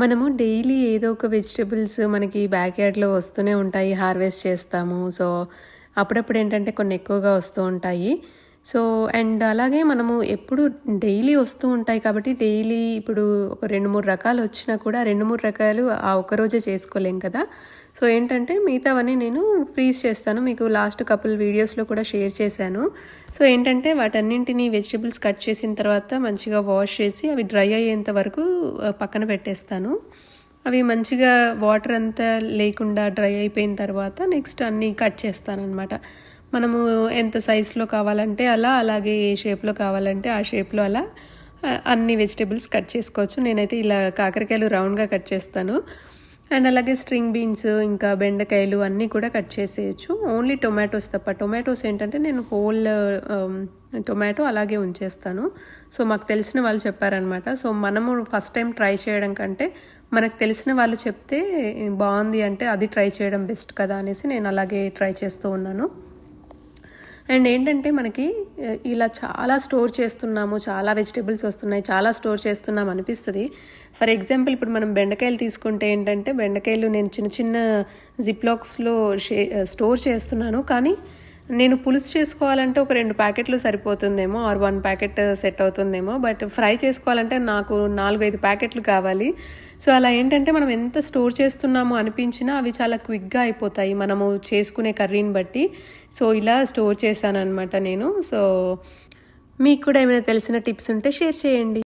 మనము డైలీ ఏదో ఒక వెజిటబుల్స్ మనకి బ్యాక్ యార్డ్లో వస్తూనే ఉంటాయి హార్వెస్ట్ చేస్తాము. సో అప్పుడప్పుడు ఏంటంటే కొన్ని ఎక్కువగా వస్తూ ఉంటాయి. సో అండ్ అలాగే మనము ఎప్పుడు డైలీ వస్తూ ఉంటాయి కాబట్టి డైలీ ఇప్పుడు ఒక రెండు మూడు రకాలు వచ్చినా కూడా రెండు మూడు రకాలు ఆ ఒకరోజే చేసుకోలేం కదా. సో ఏంటంటే మిగతావన్నీ నేను ఫ్రీజ్ చేస్తాను. మీకు లాస్ట్ కపుల్ వీడియోస్లో కూడా షేర్ చేశాను. సో ఏంటంటే వాటన్నింటినీ వెజిటబుల్స్ కట్ చేసిన తర్వాత మంచిగా వాష్ చేసి అవి డ్రై అయ్యేంత వరకు పక్కన పెట్టేస్తాను. అవి మంచిగా వాటర్ అంతా లేకుండా డ్రై అయిపోయిన తర్వాత నెక్స్ట్ అన్నీ కట్ చేస్తాను అనమాట మనము ఎంత సైజులో కావాలంటే అలా అలాగే ఏ షేప్లో కావాలంటే ఆ షేప్లో అలా అన్ని వెజిటేబుల్స్ కట్ చేసుకోవచ్చు. నేనైతే ఇలా కాకరకాయలు రౌండ్గా కట్ చేస్తాను. అండ్ అలాగే స్ట్రింగ్ బీన్స్ ఇంకా బెండకాయలు అన్నీ కూడా కట్ చేసేయచ్చు. ఓన్లీ టొమాటోస్ తప్ప. టొమాటోస్ ఏంటంటే నేను హోల్ టొమాటో um, అలాగే ఉంచేస్తాను. సో మాకు తెలిసిన వాళ్ళు చెప్పారనమాట సో మనము ఫస్ట్ టైం ట్రై చేయడం కంటే మనకు తెలిసిన వాళ్ళు చెప్తే బాగుంది అంటే అది ట్రై చేయడం బెస్ట్ కదా అనేసి నేను అలాగే ట్రై చేస్తూ ఉన్నాను. అండ్ ఏంటంటే మనకి ఇలా చాలా స్టోర్ చేస్తున్నాము చాలా వెజిటేబుల్స్ వస్తున్నాయి చాలా స్టోర్ చేస్తున్నాం అనిపిస్తుంది. ఫర్ ఎగ్జాంపుల్ ఇప్పుడు మనం బెండకాయలు తీసుకుంటే ఏంటంటే బెండకాయలు నేను చిన్న చిన్న జిప్లాక్స్లో షే స్టోర్ చేస్తున్నాను. కానీ నేను పులుసు చేసుకోవాలంటే ఒక రెండు ప్యాకెట్లు సరిపోతుందేమో ఆర్ వన్ ప్యాకెట్ సెట్ అవుతుందేమో బట్ ఫ్రై చేసుకోవాలంటే నాకు నాలుగైదు ప్యాకెట్లు కావాలి. సో అలా ఏంటంటే మనం ఎంత స్టోర్ చేస్తున్నామో అనిపించినా అవి చాలా క్విక్గా అయిపోతాయి. మనము చేసుకునే కర్రీని బట్టి. సో ఇలా స్టోర్ చేశాను అనమాట నేను. సో మీకు కూడా ఏమైనా తెలిసిన టిప్స్ ఉంటే షేర్ చేయండి.